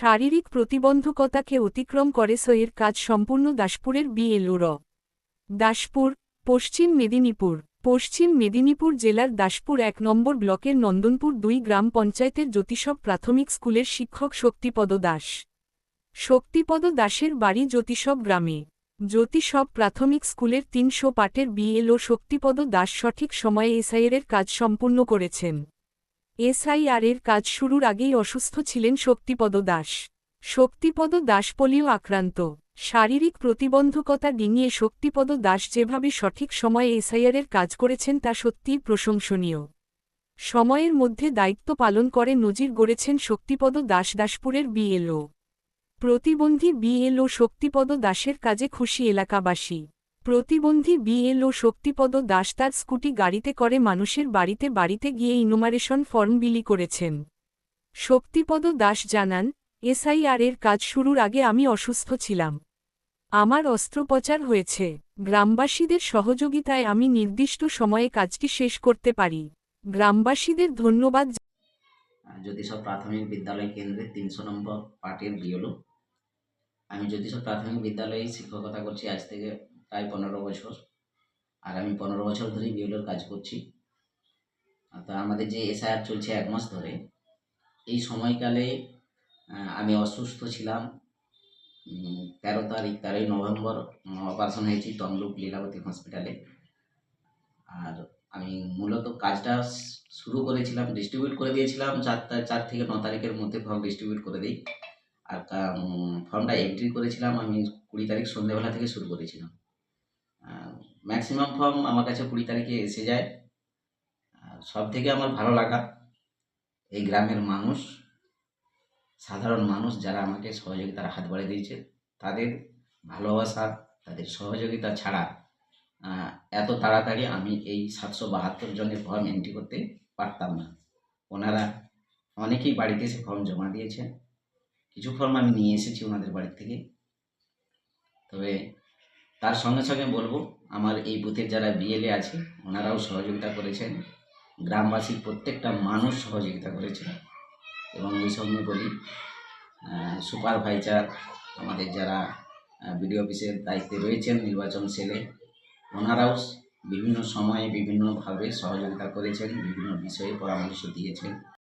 শারীরিক প্রতিবন্ধকতাকে অতিক্রম করে সইয়ের কাজ সম্পূর্ণ দাসপুরের বিএলও র দাসপুর, পশ্চিম মেদিনীপুর পশ্চিম মেদিনীপুর জেলার দাসপুর এক নম্বর ব্লকের নন্দনপুর দুই গ্রাম পঞ্চায়েতের জ্যোতিষব প্রাথমিক স্কুলের শিক্ষক শক্তিপদ দাস। শক্তিপদ দাসের বাড়ি জ্যোতিষব গ্রামে। জ্যোতিষব প্রাথমিক স্কুলের তিনশো পাটের বিএলও শক্তিপদ দাস সঠিক সময়ে এসআইআরের কাজ সম্পূর্ণ করেছেন। এসআইআরের কাজ শুরুর আগেই অসুস্থ ছিলেন শক্তিপদ দাস। শক্তিপদ দাস পোলিও আক্রান্ত। শারীরিক প্রতিবন্ধকতা ডিঙিয়ে শক্তিপদ দাস যেভাবে সঠিক সময়ে এসআইআরের কাজ করেছেন তা সত্যিই প্রশংসনীয়। সময়ের মধ্যে দায়িত্ব পালন করে নজির গড়েছেন শক্তিপদ দাস দাসপুরের বিএলও। প্রতিবন্ধী বিএলও শক্তিপদ দাসের কাজে খুশি এলাকাবাসী। প্রতিবন্ধী বিএলও শক্তিপদ দাস তার স্কুটি গাড়িতে করে মানুষের বাড়িতে বাড়িতে গিয়ে ইনুমারেশন ফর্ম বিলি করেছেন। শক্তিপদ দাস জানান এসআইআরের কাজ শুরুর আগে আমি অসুস্থ ছিলাম। আমার অস্ত্রোপচার হয়েছে। গ্রামবাসীদের সহযোগিতায় আমি নির্দিষ্ট সময়ে কাজটি শেষ করতে পারি। গ্রামবাসীদের ধন্যবাদ জ্যোতিষ প্রাথমিক বিদ্যালয় কেন্দ্রে তিনশো নম্বর পার্টের বিওলো আমি জ্যোতিষ প্রাথমিক বিদ্যালয়ে শিক্ষকতা করছি আজ থেকে প্রায় পনেরো বছর। আর আমি পনেরো বছর ধরেই বিওলোর কাজ করছি। তা আমাদের যে এসআইআর চলছে এক মাস ধরে, এই সময়কালে আমি অসুস্থ ছিলাম। তেরো তারিখ, তেরোই নভেম্বর অপারেশন হয়েছি তমলুক লীলাবতী হসপিটালে আর আমি মূলত কাজটা শুরু করেছিলাম ডিস্ট্রিবিউট করে দিয়েছিলাম, চার চার থেকে ন তারিখের মধ্যে ফর্ম ডিস্ট্রিবিউট করে দিই। আর ফর্মটা এন্ট্রি করেছিলাম আমি কুড়ি তারিখ সন্ধ্যেবেলা থেকে শুরু করেছিলাম। ম্যাক্সিমাম ফর্ম আমার কাছে কুড়ি তারিখে এসে যায়। সব থেকে আমার ভালো লাগা, এই গ্রামের মানুষ, সাধারণ মানুষ যারা আমাকে সহযোগিতার হাত বাড়িয়ে দিয়েছে। তাদের ভালোবাসা, তাদের সহযোগিতা ছাড়া এত তাড়াতাড়ি আমি এই সাতশো বাহাত্তর জনের ফর্ম এন্ট্রি করতে পারতাম না। ওনারা অনেকেই বাড়িতে এসে ফর্ম জমা দিয়েছেন কিছু ফর্ম আমি নিয়ে এসেছি ওনাদের বাড়ি থেকে। তবে তার সঙ্গে সঙ্গে বলব, আমার এই বুথের যারা বিএলএ আছে, ওনারাও সহযোগিতা করেছেন। গ্রামবাসীর প্রত্যেকটা মানুষ সহযোগিতা করেছে। এবং ওই সঙ্গে বলি সুপারভাইজার আমাদের যারা বিডিও অফিসের দায়িত্বে রয়েছেন, নির্বাচন সেলে, ওনারাও বিভিন্ন সময়ে বিভিন্নভাবে সহযোগিতা করেছেন, বিভিন্ন বিষয়ে পরামর্শ দিয়েছেন।